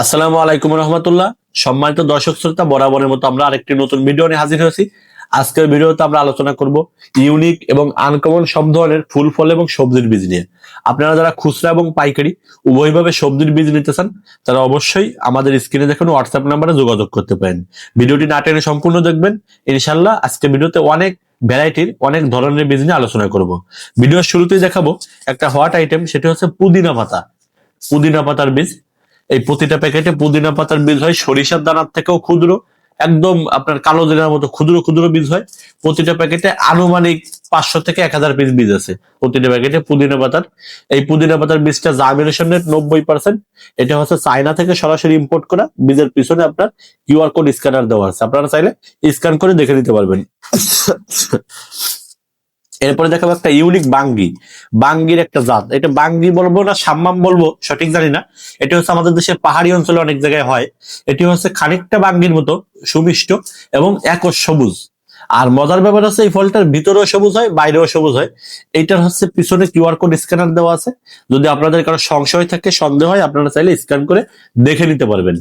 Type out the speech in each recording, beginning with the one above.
আসসালামু আলাইকুম রহমতুল্লাহ। সম্মানিত দর্শক শ্রোতা, বরাবরের মতো আমরা আরেকটি নতুন ভিডিও নিয়ে হাজির হয়েছি। আজকের ভিডিওতে আমরা আলোচনা করব ইউনিক এবং আনকমন সব ধরনের ফুল ফল এবং সবজির বীজ নিয়ে। আপনারা যারা খুচরা এবং পাইকারি উভয়ভাবে সবজির বীজ নিতে চান, তারা অবশ্যই আমাদের স্ক্রিনে দেখুন হোয়াটসঅ্যাপ নাম্বারে যোগাযোগ করতে পারেন। ভিডিওটি না টেনে সম্পূর্ণ দেখবেন। ইনশাল্লাহ আজকে ভিডিওতে অনেক ভ্যারাইটির, অনেক ধরনের বীজ নিয়ে আলোচনা করব। ভিডিওর শুরুতেই দেখাবো একটা হট আইটেম, সেটি হচ্ছে পুদিনা পাতা। পুদিনা পাতার বীজ। এই প্রতিটা প্যাকেটে পুদিনা পাতার বীজ হয়, সরিষার দানার থেকেও ক্ষুদ্র, একদম আপনার কালো জিরার মতো ক্ষুদ্র ক্ষুদ্র বীজ হয়। প্রতিটা প্যাকেটে আনুমানিক পাঁচশো থেকে এক হাজার পিস বীজ আছে। প্রতিটা প্যাকেটে পুদিনা পাতার। এই পুদিনা পাতার বীজটা জার্মিনেশন রেট নব্বই পার্সেন্ট এটা হচ্ছে চায়না থেকে সরাসরি ইম্পোর্ট করা। বীজের পিছনে আপনার কিউআর কোড স্ক্যানার দেওয়া আছে। আপনারা চাইলে স্ক্যান করে দেখে নিতে পারবেন। এরপরে দেখাবো একটা ইউনিক বাঙ্গি। বাঙ্গির একটা জাত। এটা বাঙ্গি বলব না, সাম্মাম বলব, সঠিক জানি না। এটি হচ্ছে আমাদের দেশের পাহাড়ি অঞ্চলে অনেক জায়গায় হয়। এটি হচ্ছে খানিকটা বাঙ্গির মতো, সুমিষ্ট এবং একশ সবুজ। আর মজার ব্যাপার হচ্ছে এই ফলটার ভিতরেও সবুজ হয়, বাইরেও সবুজ হয়। এইটার হচ্ছে পিছনে কিউআর কোড স্ক্যানার দেওয়া আছে। যদি আপনাদের কারও সংশয় থাকে, সন্দেহ হয়, আপনারা চাইলে স্ক্যান করে দেখে নিতে পারবেন।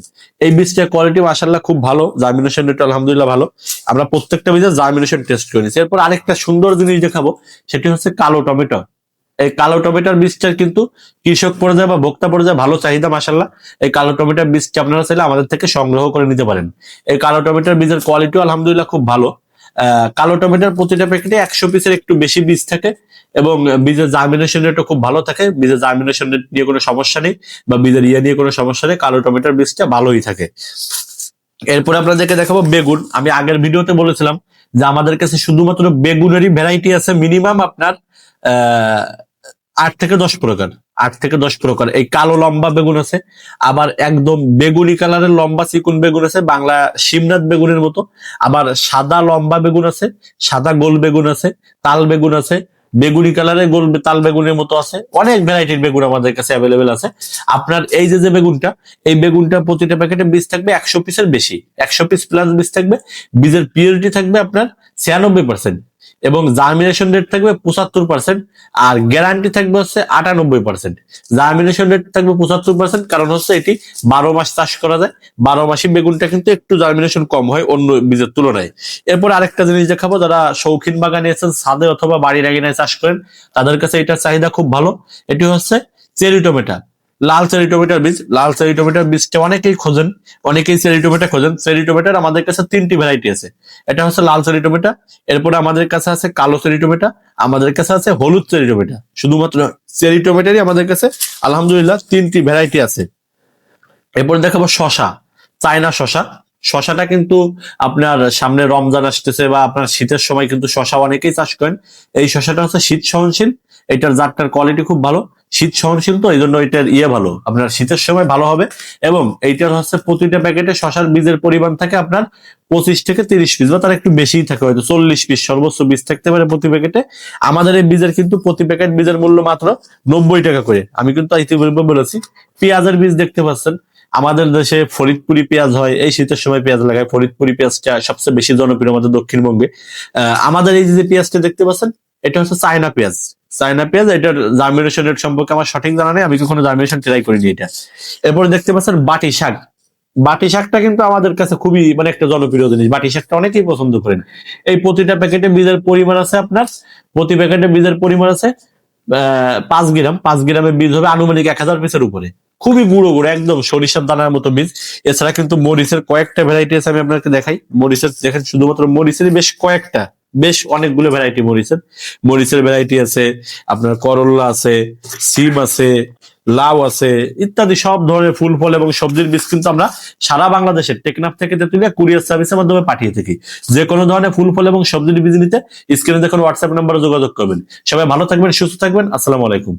এই বীজটার কোয়ালিটি মাসাল্লাহ খুব ভালো জার্মিনেশন রেট আলহামদুলিল্লাহ ভালো। আমরা প্রত্যেকটা বীজের জার্মিনেশন টেস্ট করে। নিচ্ছি এরপর আরেকটা সুন্দর জিনিস দেখাবো, সেটি হচ্ছে কালো টমেটো। এই কালো টমেটোর বীজটার কিন্তু কৃষক পর্যায়ে বা ভোক্তা পর্যায়ে ভালো চাহিদা মাসাল্লাহ এই কালো টমেটোর বীজটা আপনারা চাইলে আমাদের থেকে সংগ্রহ করে নিতে পারেন। এই কালো টমেটোর বীজের কোয়ালিটিও আলহামদুলিল্লাহ খুব ভালো। কালো টমেটোর প্রতিটা প্যাকেটে একশো পিসের একটু বেশি বীজ থাকে এবং বীজের জার্মিনেশন রেটও খুব ভালো থাকে। বীজের জার্মিনেশন রেট নিয়ে কোনো সমস্যা নেই বা বীজের ইয়ে নিয়ে কোনো সমস্যা নেই, কালো টমেটোর বীজটা ভালোই থাকে। এরপরে আপনাদেরকে দেখাবো বেগুন। আমি আগের ভিডিওতে বলেছিলাম যে আমাদের কাছে শুধুমাত্র বেগুনেরই ভ্যারাইটি আছে মিনিমাম আপনার, আহ, আট থেকে দশ প্রকার। আট থেকে দশ প্রকার। এই কালো লম্বা বেগুন আছে, আবার একদম বেগুনি কালারের লম্বা চিকুন বেগুন আছে, বাংলা শিমনাথ বেগুনের মতো। আবার সাদা লম্বা বেগুন আছে, সাদা গোল বেগুন আছে, তাল বেগুন আছে, বেগুনি কালারের গোল তাল বেগুনের মতো আছে। অনেক ভ্যারাইটির বেগুন আমাদের কাছে অ্যাভেলেবেল আছে। আপনার এই যে যে বেগুনটা, এই বেগুনটা প্রতিটা প্যাকেটে বীজ থাকবে একশো পিসের বেশি। একশো পিস প্লাস বীজ থাকবে, বীজের পিওরিটি থাকবে আপনার ছিয়ানব্বই পার্সেন্ট এবং জার্মিনেশন রেট থাকবে পঁচাত্তর পার্সেন্ট আর গ্যারান্টি থাকবে হচ্ছে আটানব্বই পার্সেন্ট জার্মিনেশন রেট থাকবে পঁচাত্তর পার্সেন্ট কারণ হচ্ছে এটি বারো মাস চাষ করা যায়। বারো মাসে বেগুনটা কিন্তু একটু জার্মিনেশন কম হয় অন্য বীজের তুলনায়। এরপর আরেকটা জিনিস দেখাবো, যারা শৌখিন বাগানে আছেন, ছাদে অথবা বাড়ির আঙিনায় চাষ করেন, তাদের কাছে এটার চাহিদা খুব ভালো। এটি হচ্ছে চেরি টমেটো। লাল চেরি বীজ। লাল চেরি বীজটা অনেকেই খোঁজেন, অনেকেই চেরি টমেটো খোঁজেন। চেরি আমাদের কাছে তিনটি ভ্যারাইটি আছে। এটা হচ্ছে লাল চেরি টমেটো, এরপরে আমাদের কাছে আছে কালো চেরি টমেটো, আমাদের কাছে আছে হলুদ চেরি শুধুমাত্র চেরি আমাদের কাছে আলহামদুলিল্লাহ তিনটি ভ্যারাইটি আছে। এরপর দেখাবো শশা, চায়না শশা। শশাটা কিন্তু আপনার সামনে রমজান আসতেছে বা আপনার শীতের সময় কিন্তু শশা অনেকেই চাষ করেন। এই শশাটা হচ্ছে শীত সহনশীল, এটার জাতটার কোয়ালিটি খুব ভালো। শীত সহনশীল তো এই জন্য এটার ইয়ে ভালো। আপনার শীতের সময় ভালো হবে এবং এইটার হচ্ছে প্রতিটা প্যাকেটে শশার বীজের পরিমাণ থাকে আপনার পঁচিশ থেকে তিরিশ পিস বা তার একটু বেশিই থাকে, হয়তো চল্লিশ পিস, সর্বোচ্চ বীজ থাকতে পারে প্রতি প্যাকেটে। আমাদের এই বীজের কিন্তু প্রতি প্যাকেট বীজের মূল্য মাত্র নব্বই টাকা করে। আমি কিন্তু ইতিপূর্বে বলেছি, পেঁয়াজের বীজ দেখতে পাচ্ছেন। আমাদের দেশে ফরিদপুরি পেঁয়াজ হয়, এই শীতের সময় পেঁয়াজ লাগায়। ফরিদপুরি পেঁয়াজটা সবচেয়ে বেশি জনপ্রিয় আমাদের দক্ষিণবঙ্গে। আমাদের এই যে পেঁয়াজটা দেখতে পাচ্ছেন, এটা হচ্ছে চায়না পেঁয়াজ। চায়না পেঁয়াজ এটার জার্মিনেশন রেট সম্পর্কে আমার সঠিক জানা নেই, আমি কখনো জার্মিনেশন ট্রাই করিনি এটা। এরপর দেখতে পাচ্ছেন বাটি শাক। বাটি শাকটা কিন্তু আমাদের কাছে খুবই মানে একটা জনপ্রিয় জিনিস। বাটি শাকটা অনেকেই পছন্দ করেন। এই প্রতিটা প্যাকেটে বীজের পরিমাণ আছে আপনার, প্রতি প্যাকেটে বীজের পরিমাণ আছে পাঁচ গ্রাম। পাঁচ গ্রামের বীজ হবে আনুমানিক এক হাজার পিসের উপরে। খুবই গুঁড়ো গুঁড়ো, একদম সরিষার দানার মতো বীজ। এছাড়া কিন্তু মরিচের কয়েকটা ভ্যারাইটি আছে, আমি আপনাকে দেখাই। মরিচের, দেখেন শুধুমাত্র মরিচেরই বেশ কয়েকটা। বেশ অনেকগুলো ভ্যারাইটি মরিচের। মরিচের ভ্যারাইটি আছে, আপনার করল্লা আছে, সিম আছে, লাউ আছে, ইত্যাদি সব ধরনের ফুল, ফল এবং সবজির বীজ কিন্তু আমরা সারা বাংলাদেশের টেকনাফ থেকে তেতুলিয়া কুরিয়ার সার্ভিসের মাধ্যমে পাঠিয়ে থাকি। যে কোনো ধরনের ফুল, ফল এবং সবজির বীজ নিতে স্ক্রিনে দেখুন হোয়াটসঅ্যাপ নাম্বারে যোগাযোগ করবেন। সবাই ভালো থাকবেন, সুস্থ থাকবেন। আসসালামু আলাইকুম।